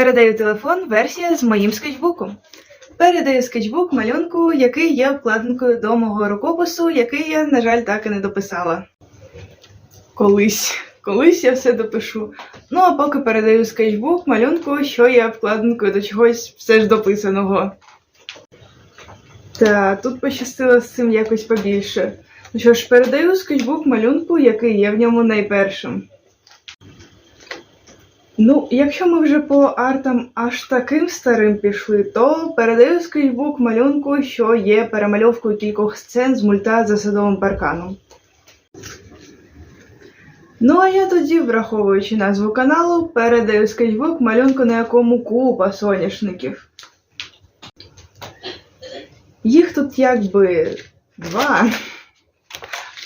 Передаю телефон, версія з моїм скетчбуком. Передаю скетчбук малюнку, який є вкладинкою до мого рукопису, який я, на жаль, так і не дописала. Колись, колись я все допишу. Ну а поки передаю скетчбук малюнку, що є вкладинкою до чогось все ж дописаного. Та тут пощастило з цим якось побільше. Ну що ж, передаю скетчбук малюнку, який є в ньому найпершим. Ну, якщо ми вже по артам аж таким старим пішли, то передаю скетчбук малюнку, що є перемальовкою кількох сцен з мульта за садовим парканом. Ну а я тоді, враховуючи назву каналу, передаю скетчбук малюнку, на якому купа соняшників. Їх тут якби два.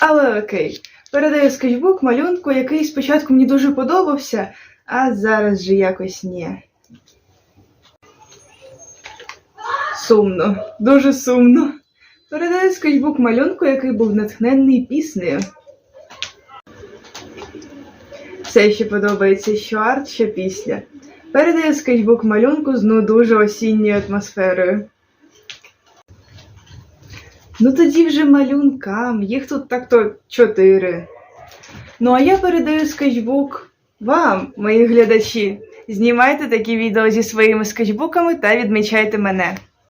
Але окей. Передаю скетчбук малюнку, який спочатку мені дуже подобався, а зараз же якось ні. Сумно, дуже сумно. Передаю скетчбук малюнку, який був натхненний піснею. Все ще подобається що арт, що пісня. Передаю скетчбук малюнку з ну дуже осінньою атмосферою. Ну тоді вже малюнкам, їх тут так-то чотири. Ну а я передаю скетчбук вам, мої глядачі. Знімайте такі відео зі своїми скетчбуками та відмічайте мене.